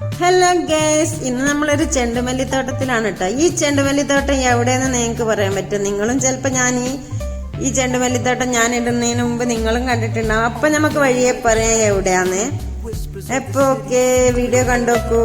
Hello guys ഇന്ന് നമ്മളൊരു ചെണ്ടുമല്ലിത്തോട്ടത്തിലാണ് കേട്ടോ. ഈ ചെണ്ടുമല്ലിത്തോട്ടം എവിടെയെന്ന് നിങ്ങൾക്ക് പറയാൻ പറ്റും. നിങ്ങളും ചിലപ്പോൾ ഞാൻ ഈ ഈ ചെണ്ടുമല്ലിത്തോട്ടം ഞാൻ ഇടുന്നതിന് മുമ്പ് നിങ്ങളും കണ്ടിട്ടുണ്ടാവും. അപ്പൊ നമുക്ക് വഴിയെ പറയാം എവിടെയാന്ന്. എപ്പോ ഓക്കെ വീഡിയോ കണ്ടോക്കൂ.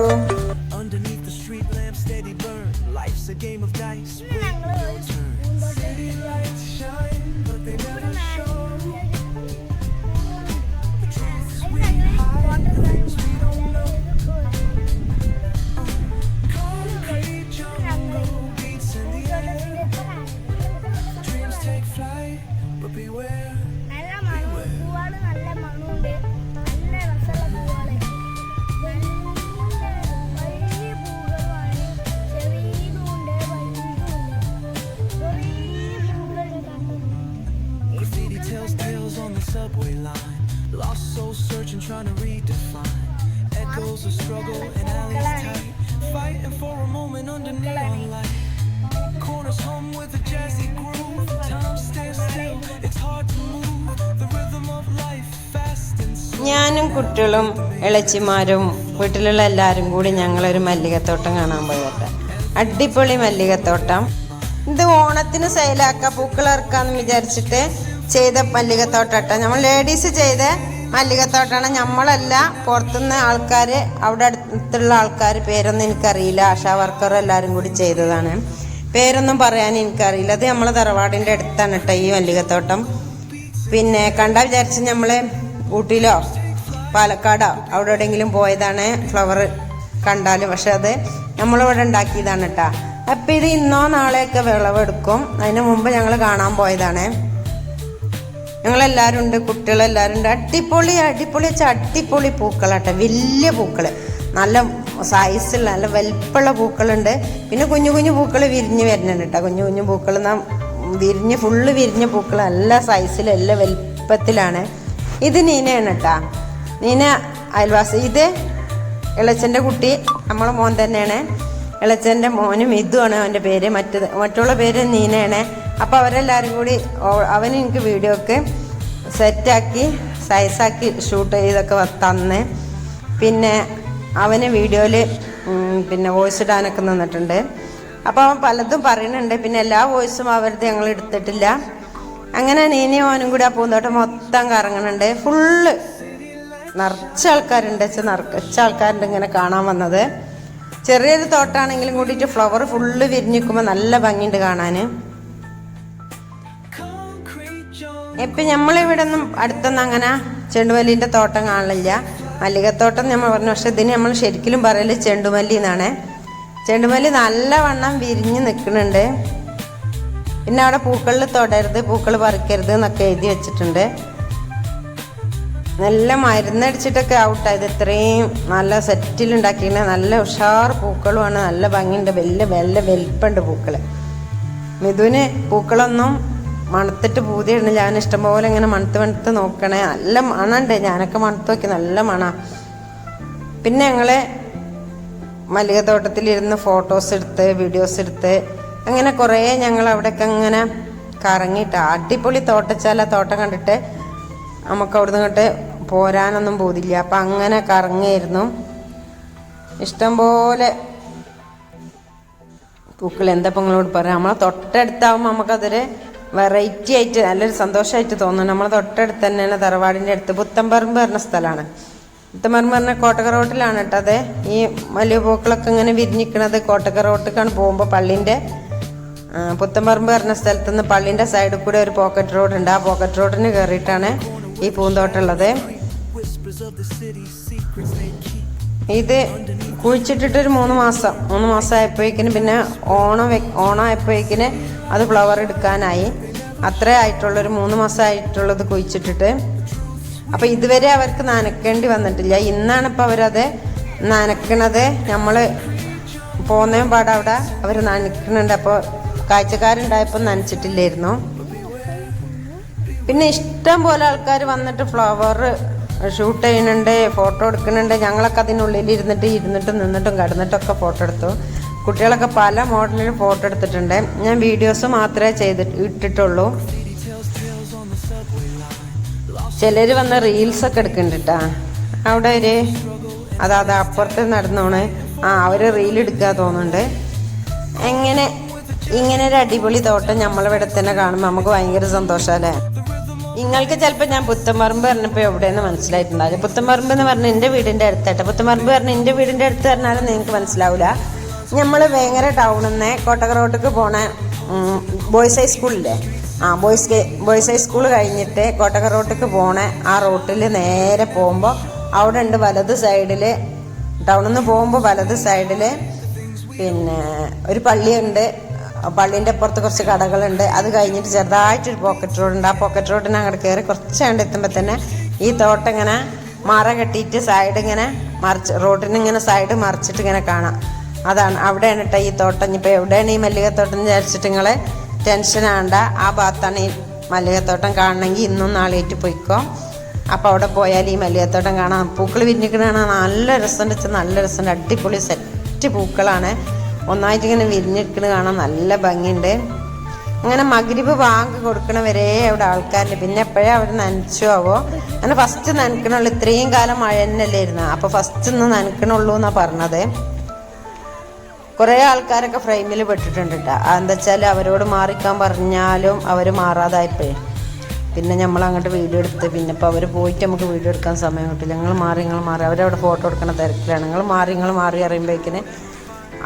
Subway line. Lost soul searching, trying to redefine. Echoes of struggle and alleys tight. Fighting for a moment under neon light. Corners hum with a jazzy groove. Time stands still, it's hard to move. The rhythm of life, fast and slow. ഞാനും കുട്ടികളും ഇളച്ചിമാരും വീട്ടിലുള്ള എല്ലാവരും കൂടി ഞങ്ങളൊരു മല്ലികത്തോട്ടം കാണാൻ പോയി കേട്ടോ അടിപൊളി മല്ലികത്തോട്ടം ഇത് ഓണത്തിന് സെയിലാക്കാം പൂക്കൾ ഇറക്കാന്ന് വിചാരിച്ചിട്ട് ചെയ്ത മല്ലികത്തോട്ടം കേട്ടോ നമ്മൾ ലേഡീസ് ചെയ്ത മല്ലികത്തോട്ടമാണ് നമ്മളല്ല പുറത്തുനിന്ന് ആൾക്കാർ അവിടെ അടുത്തുള്ള ആൾക്കാർ പേരൊന്നും എനിക്കറിയില്ല. ആശാ വർക്കർ എല്ലാവരും കൂടി ചെയ്തതാണ്. പേരൊന്നും പറയാൻ എനിക്കറിയില്ല. അത് നമ്മളെ തറവാടിന്റെ അടുത്താണ് കേട്ടോ ഈ മല്ലികത്തോട്ടം. പിന്നെ കണ്ട വിചാരിച്ച് നമ്മൾ ഊട്ടിയിലോ പാലക്കാടോ അവിടെ എവിടെയെങ്കിലും പോയതാണ് ഫ്ലവർ കണ്ടാൽ പക്ഷെ അത് നമ്മളിവിടെ ഉണ്ടാക്കിയതാണ് കേട്ടോ അപ്പം ഇത് ഇന്നോ നാളെയൊക്കെ വിളവെടുക്കും. അതിന് മുമ്പ് ഞങ്ങൾ കാണാൻ പോയതാണ്. ഞങ്ങളെല്ലാവരും ഉണ്ട് കുട്ടികളെല്ലാവരും ഉണ്ട്. അടിപൊളി അടിപൊളി വെച്ചാൽ അടിപൊളി പൂക്കളാട്ടെ. വലിയ പൂക്കൾ നല്ല സൈസുള്ള നല്ല വലിപ്പമുള്ള പൂക്കളുണ്ട്. പിന്നെ കുഞ്ഞു കുഞ്ഞു പൂക്കൾ വിരിഞ്ഞ് വരുന്നുണ്ട് കേട്ടോ. കുഞ്ഞു കുഞ്ഞു പൂക്കൾ നാം വിരിഞ്ഞ് ഫുള്ള് വിരിഞ്ഞ പൂക്കൾ എല്ലാ സൈസിലും എല്ലാ വലിപ്പത്തിലാണ്. ഇത് നീനയാണ് കേട്ടാ. നീന അയൽവാസി. ഇത് ഇളച്ചന്റെ കുട്ടി നമ്മളെ മോൻ തന്നെയാണ്. ഇളച്ചന്റെ മോനും ഇതുമാണ് അവന്റെ പേര്. മറ്റത് മറ്റുള്ള പേര് നീനയാണ്. അപ്പോൾ അവരെല്ലാവരും കൂടി അവൻ എനിക്ക് വീഡിയോ ഒക്കെ സെറ്റാക്കി സൈസാക്കി ഷൂട്ട് ചെയ്തൊക്കെ തന്ന്. പിന്നെ അവന് വീഡിയോയിൽ പിന്നെ വോയിസ് ഇടാനൊക്കെ നിന്നിട്ടുണ്ട്. അപ്പോൾ അവൻ പലതും പറയുന്നുണ്ട്. പിന്നെ എല്ലാ വോയിസും അവരത് ഞങ്ങൾ എടുത്തിട്ടില്ല. അങ്ങനെ നീനി ഓനും കൂടി ആ പൂന്തോട്ടം മൊത്തം കറങ്ങുന്നുണ്ട് ഫുള്ള് നിറച്ച ആൾക്കാരുണ്ട്. വെച്ചാൽ നിറച്ച ആൾക്കാരുണ്ട് ഇങ്ങനെ കാണാൻ വന്നത്. ചെറിയൊരു തോട്ടാണെങ്കിലും കൂടിയിട്ട് ഫ്ലവർ ഫുള്ള് വിരിഞ്ഞിക്കുമ്പോൾ നല്ല ഭംഗിയുണ്ട് കാണാൻ ഇപ്പം നമ്മളിവിടെ ഒന്നും അടുത്തൊന്നും അങ്ങനെ ചെണ്ടുമല്ലിന്റെ തോട്ടം കാണില്ല. മല്ലികത്തോട്ടം നമ്മൾ പറഞ്ഞു. പക്ഷെ ഇതിന് നമ്മൾ ശരിക്കും പറയൽ ചെണ്ടുമല്ലി എന്നാണ്. ചെണ്ടുമല്ലി നല്ലവണ്ണം വിരിഞ്ഞ് നിൽക്കുന്നുണ്ട് പിന്നെ അവിടെ പൂക്കളിൽ തൊടരുത് പൂക്കൾ പറിക്കരുത് എന്നൊക്കെ എഴുതി വെച്ചിട്ടുണ്ട്. നല്ല മരുന്നടിച്ചിട്ടൊക്കെ ഔട്ടായത് ഇത്രയും നല്ല സെറ്റിൽ ഉണ്ടാക്കിയിട്ട് നല്ല ഉഷാർ പൂക്കളുമാണ്. നല്ല ഭംഗിയുണ്ട്. വലിയ വലിയ വലിപ്പുണ്ട് പൂക്കൾ മിഥുന് പൂക്കളൊന്നും മണത്തിട്ട് പൂതിയാണ് ഞാൻ ഇഷ്ടംപോലെ ഇങ്ങനെ മണത്ത് മണത്ത് നോക്കണേ. നല്ല മണമുണ്ട് ഞാനൊക്കെ മണത്ത് നോക്കി. നല്ല മണ. പിന്നെ ഞങ്ങൾ മല്ലികത്തോട്ടത്തിലിരുന്ന് ഫോട്ടോസ് എടുത്ത് വീഡിയോസ് എടുത്ത് അങ്ങനെ കുറേ ഞങ്ങൾ അവിടെയൊക്കെ അങ്ങനെ കറങ്ങിയിട്ട് അടിപൊളി തോട്ടച്ചാല തോട്ടം കണ്ടിട്ട് നമുക്ക് അവിടുന്ന് ഇങ്ങോട്ട് പോരാനൊന്നും പോതില്ല. അപ്പം അങ്ങനെ കറങ്ങിയായിരുന്നു. ഇഷ്ടംപോലെ പൂക്കൾ. എന്താ ഇപ്പം നിങ്ങളോട് പറയാം? നമ്മളെ തൊട്ടടുത്താവുമ്പോൾ നമുക്കതൊരു വെറൈറ്റി ആയിട്ട് നല്ലൊരു സന്തോഷമായിട്ട് തോന്നുന്നു. നമ്മളെ തൊട്ടടുത്ത് തന്നെയാണ് തറവാടിന്റെ അടുത്ത്. പുത്തമ്പറമ്പ് പറഞ്ഞ സ്ഥലമാണ് പുത്തമ്പറമ്പ് പറഞ്ഞ കോട്ടക റോട്ടിലാണ് കേട്ടോ അതെ. ഈ വലിയ പൂക്കളൊക്കെ ഇങ്ങനെ വിരിഞ്ഞിക്കണത് കോട്ടക റോട്ടിലേക്കാണ് പോകുമ്പോൾ പള്ളിന്റെ പുത്തമ്പറമ്പ് പറഞ്ഞ സ്ഥലത്ത് നിന്ന് പള്ളിന്റെ സൈഡിൽ കൂടെ ഒരു പോക്കറ്റ് റോഡ് ഉണ്ട്. ആ പോക്കറ്റ് റോഡിന് കയറിയിട്ടാണ് ഈ പൂന്തോട്ടം ഇത് കുഴിച്ചിട്ടിട്ട് ഒരു മൂന്ന് മാസം മൂന്ന് മാസം ആയപ്പോഴേക്കിന് പിന്നെ ഓണം വെ ഓണം അത് ഫ്ലവർ എടുക്കാനായി. അത്രേ ആയിട്ടുള്ളൊരു മൂന്ന് മാസം ആയിട്ടുള്ളത് കുഴിച്ചിട്ടിട്ട്. അപ്പോൾ ഇതുവരെ അവർക്ക് നനക്കേണ്ടി വന്നിട്ടില്ല. ഇന്നാണ് ഇപ്പോൾ അവരത് നനക്കണത്. നമ്മൾ പോകുന്നതും പാടെ അവിടെ അവർ നനക്കുന്നുണ്ട് അപ്പോൾ കാഴ്ചക്കാരുണ്ടായപ്പോൾ നനച്ചിട്ടില്ലായിരുന്നു. പിന്നെ ഇഷ്ടം പോലെ ആൾക്കാർ വന്നിട്ട് ഫ്ലവർ ഷൂട്ട് ചെയ്യുന്നുണ്ട് ഫോട്ടോ എടുക്കുന്നുണ്ട്. ഞങ്ങളൊക്കെ അതിനുള്ളിൽ ഇരുന്നിട്ട് ഇരുന്നിട്ടും നിന്നിട്ടും കിടന്നിട്ടൊക്കെ ഫോട്ടോ എടുത്തു. കുട്ടികളൊക്കെ പല മോഡലിൽ ഫോട്ടോ എടുത്തിട്ടുണ്ട്. ഞാൻ വീഡിയോസ് മാത്രമേ ചെയ്തിട്ട് ഇട്ടിട്ടുള്ളൂ. ചിലർ വന്ന് റീൽസൊക്കെ എടുക്കുന്നുണ്ട് അവിടെ ഒരു അതാ അത് അപ്പുറത്ത് നടന്നോണ്. ആ അവർ റീൽ എടുക്കുക തോന്നുന്നുണ്ട്. എങ്ങനെ ഇങ്ങനെ ഒരു അടിപൊളി തോട്ടം നമ്മളിവിടെ തന്നെ കാണുമ്പോൾ നമുക്ക് ഭയങ്കര സന്തോഷമല്ലേ നിങ്ങൾക്ക് ചിലപ്പോൾ ഞാൻ പുത്തമ്പറമ്പ് പറഞ്ഞപ്പോൾ എവിടെയെന്ന് മനസ്സിലായിട്ടുണ്ടാവില്ല പുത്തമ്പറമ്പ് എന്ന് പറഞ്ഞാൽ എന്റെ വീടിന്റെ അടുത്തായിട്ട് പുത്തമ്പറമ്പ് പറഞ്ഞാൽ എന്റെ വീടിന്റെ അടുത്ത് പറഞ്ഞാലും നിങ്ങൾക്ക് മനസ്സിലാവില്ല നമ്മൾ വേങ്ങര ടൗണിൽ നിന്ന് കോട്ടക റോഡിലേക്ക് പോണ ബോയ്സ് ഹൈസ്കൂളില്ലേ ആ ബോയ്സ് ബോയ്സ് ഹൈസ്കൂൾ കഴിഞ്ഞിട്ട് കോട്ടക റോഡിലേക്ക് പോണ ആ റോട്ടിൽ നേരെ പോകുമ്പോൾ അവിടെ ഉണ്ട് വലത് സൈഡിൽ ടൗണിൽ നിന്ന് പോകുമ്പോൾ വലത് സൈഡിൽ പിന്നെ ഒരു പള്ളിയുണ്ട്. പള്ളീന്റെ അപ്പുറത്ത് കുറച്ച് കടകളുണ്ട്. അത് കഴിഞ്ഞിട്ട് ചെറുതായിട്ടൊരു പോക്കറ്റ് റോഡുണ്ട് ആ പോക്കറ്റ് റോഡിന് അങ്ങോട്ട് കയറി കുറച്ച് കണ്ട് എത്തുമ്പോൾ തന്നെ ഈ തോട്ടം ഇങ്ങനെ മറ കെട്ടിയിട്ട് സൈഡ് ഇങ്ങനെ മറിച്ച് റോഡിന് ഇങ്ങനെ സൈഡ് മറിച്ചിട്ട് ഇങ്ങനെ കാണാം. അതാണ്. അവിടെയാണ് കേട്ടോ ഈ തോട്ടം. ഇപ്പോൾ എവിടെയാണ് ഈ മല്ലികത്തോട്ടം എന്ന് വിചാരിച്ചിട്ട് നിങ്ങൾ ടെൻഷൻ ആണ്ട ആ ഭാഗത്താണ് ഈ മല്ലികത്തോട്ടം കാണണമെങ്കിൽ ഇന്നും നാളെയായിട്ട് പോയിക്കോ. അപ്പോൾ അവിടെ പോയാൽ ഈ മല്ലികത്തോട്ടം കാണാം. പൂക്കൾ വിരിഞ്ഞിക്കണ നല്ല രസമുണ്ട്. നല്ല രസമുണ്ട്. അടിപൊളി സെറ്റ് പൂക്കളാണ്. ഒന്നായിട്ട് ഇങ്ങനെ വിരിഞ്ഞിരിക്കണ കാണാൻ നല്ല ഭംഗിയുണ്ട്. അങ്ങനെ മഗ്രിബ് വാങ്ങി കൊടുക്കണ വരെ അവിടെ ആൾക്കാരുണ്ട്. പിന്നെ എപ്പോഴേ അവർ നനച്ചു ആവോ? അങ്ങനെ ഫസ്റ്റ് നനക്കണുള്ളൂ. ഇത്രയും കാലം മഴ തന്നെയല്ലേ ഇരുന്ന ഫസ്റ്റ് ഒന്ന് നനക്കണുള്ളൂ എന്നാണ് പറഞ്ഞത്. കുറേ ആൾക്കാരൊക്കെ ഫ്രെയിമിൽ പെട്ടിട്ടുണ്ട് കേട്ടോ എന്താ വെച്ചാൽ അവരോട് മാറിക്കാൻ പറഞ്ഞാലും അവർ മാറാതായപ്പോഴേ. പിന്നെ നമ്മൾ അങ്ങോട്ട് വീഡിയോ എടുത്ത് പിന്നെ ഇപ്പോൾ അവർ പോയിട്ട് നമുക്ക് വീഡിയോ എടുക്കാൻ സമയം കിട്ടില്ല. നിങ്ങൾ മാറി നിങ്ങൾ മാറി. അവരവിടെ ഫോട്ടോ എടുക്കണ തിരക്കിലാണ്. നിങ്ങൾ മാറി നിങ്ങൾ മാറി അറിയുമ്പോഴേക്കിന്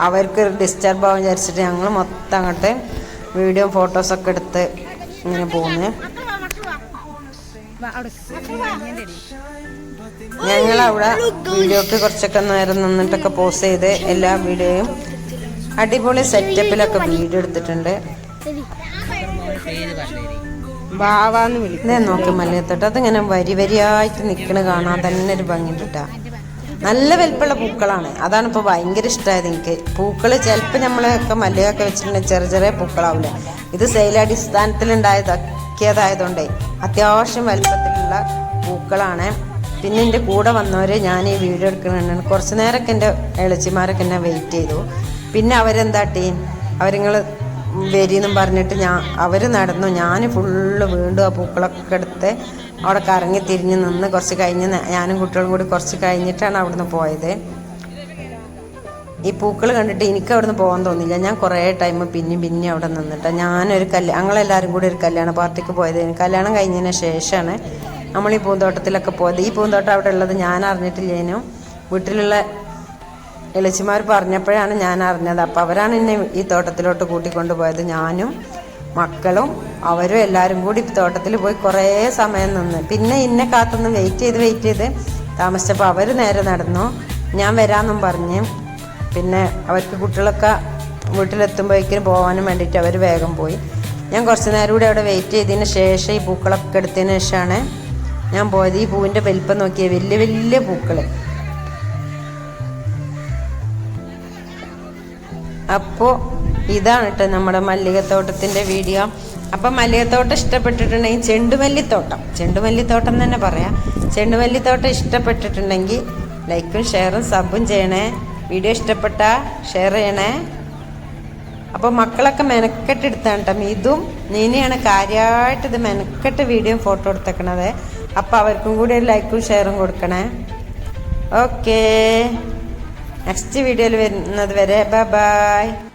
അവർക്ക് ഡിസ്റ്റർബ് ആവാൻ വിചാരിച്ചിട്ട് ഞങ്ങൾ മൊത്തം അങ്ങോട്ട് വീഡിയോ ഫോട്ടോസൊക്കെ എടുത്ത് ഇങ്ങനെ പോകുന്നു ഞങ്ങൾ അവിടെ വീഡിയോക്ക് കുറച്ചൊക്കെ നേരം നിന്നിട്ടൊക്കെ പോസ് ചെയ്ത് എല്ലാ വീഡിയോയും അടിപൊളി സെറ്റപ്പിലൊക്കെ വീഡിയോ എടുത്തിട്ടുണ്ട്. ബാവാന്ന് വിളിക്കുന്നത് നോക്കി മല്ലയത്തോട്ട് അതിങ്ങനെ വരി വരിയായിട്ട് നിൽക്കണ കാണാൻ തന്നെ ഒരു ഭംഗി ട്ടാ. നല്ല വലിപ്പമുള്ള പൂക്കളാണ്. അതാണ് ഇപ്പോൾ ഭയങ്കര ഇഷ്ടമായത് എനിക്ക്. പൂക്കൾ ചിലപ്പോൾ നമ്മളൊക്കെ മല്ലികയൊക്കെ വെച്ചിട്ടുണ്ടെങ്കിൽ ചെറിയ ചെറിയ പൂക്കളാവില്ല ഇത് സെയിലടിസ്ഥാനത്തിലുണ്ടായതാക്കിയതായതുകൊണ്ടേ അത്യാവശ്യം വലിപ്പത്തിലുള്ള പൂക്കളാണ്. പിന്നെ എന്റെ കൂടെ വന്നവർ ഞാൻ ഈ വീഡിയോ എടുക്കുന്നുണ്ട് കുറച്ച് നേരമൊക്കെ എന്റെ ഇളച്ചിമാരൊക്കെ എന്നെ വെയിറ്റ് ചെയ്തു. പിന്നെ അവരെന്താട്ടി? അവരിങ്ങൾ വരിയെന്നും പറഞ്ഞിട്ട് ഞാൻ അവർ നടന്നു. ഞാൻ ഫുള്ള് വീണ്ടും ആ പൂക്കളൊക്കെ എടുത്ത് അവിടെ കറങ്ങി തിരിഞ്ഞ് നിന്ന് കുറച്ച് കഴിഞ്ഞ് ഞാനും കുട്ടികളും കൂടി കുറച്ച് കഴിഞ്ഞിട്ടാണ് അവിടുന്ന് പോയത്. ഈ പൂക്കൾ കണ്ടിട്ട് എനിക്ക് അവിടുന്ന് പോകാൻ തോന്നില്ല ഞാൻ കുറേ ടൈം പിന്നെയും പിന്നെയും അവിടെ നിന്നിട്ട്. ഞാനൊരു കല്യാണം ഞങ്ങളെല്ലാവരും കൂടി ഒരു കല്യാണ പാർട്ടിക്ക് പോയത്. കല്യാണം കഴിഞ്ഞതിന് ശേഷമാണ് നമ്മൾ ഈ പൂന്തോട്ടത്തിലൊക്കെ പോയത്. ഈ പൂന്തോട്ടം അവിടെ ഉള്ളത് ഞാൻ അറിഞ്ഞിട്ടില്ലേനും. വീട്ടിലുള്ള എളിച്ചിമാർ പറഞ്ഞപ്പോഴാണ് ഞാൻ അറിഞ്ഞത്. അപ്പോൾ അവരാണ് എന്നെ ഈ തോട്ടത്തിലോട്ട് കൂട്ടിക്കൊണ്ട് പോയത് ഞാനും മക്കളും അവരും എല്ലാവരും കൂടി തോട്ടത്തിൽ പോയി കുറേ സമയം നിന്ന്. പിന്നെ ഇന്നെ കാത്തുനിന്ന് വെയിറ്റ് ചെയ്ത് വെയിറ്റ് ചെയ്ത് താമസിച്ചപ്പോൾ അവർ നേരെ നടന്നു. ഞാൻ വരാമെന്നും പറഞ്ഞ്. പിന്നെ അവർക്ക് കുട്ടികളൊക്കെ വീട്ടിലെത്തുമ്പോഴേക്കും പോകാനും വേണ്ടിയിട്ട് അവർ വേഗം പോയി. ഞാൻ കുറച്ച് നേരം കൂടി അവിടെ വെയിറ്റ് ചെയ്തതിന് ശേഷം ഈ പൂക്കളൊക്കെ എടുത്തതിന് ശേഷമാണ് ഞാൻ പോയത്. ഈ പൂവിന്റെ വലിപ്പം നോക്കിയ വലിയ വലിയ പൂക്കൾ അപ്പോൾ ഇതാണ് കേട്ടോ നമ്മുടെ മല്ലികത്തോട്ടത്തിന്റെ വീഡിയോ. അപ്പം മല്ലികത്തോട്ടം ഇഷ്ടപ്പെട്ടിട്ടുണ്ടെങ്കിൽ ചെണ്ടുമല്ലിത്തോട്ടം. ചെണ്ടുമല്ലിത്തോട്ടം തന്നെ പറയാം. ചെണ്ടുമല്ലിത്തോട്ടം ഇഷ്ടപ്പെട്ടിട്ടുണ്ടെങ്കിൽ ലൈക്കും ഷെയറും സബും ചെയ്യണേ. വീഡിയോ ഇഷ്ടപ്പെട്ട ഷെയർ ചെയ്യണേ. അപ്പോൾ മക്കളൊക്കെ മെനക്കെട്ട് എടുത്താണ് കേട്ടോ. ഇതും നീനെയാണ് കാര്യമായിട്ട് ഇത് മെനക്കെട്ട് വീഡിയോ ഫോട്ടോ എടുത്തേക്കണത്. അപ്പോൾ അവർക്കും കൂടി ഒരു ലൈക്കും ഷെയറും കൊടുക്കണേ. ഓക്കേ. നെക്സ്റ്റ് വീഡിയോയിൽ വരുന്നത് വരെ ബൈ.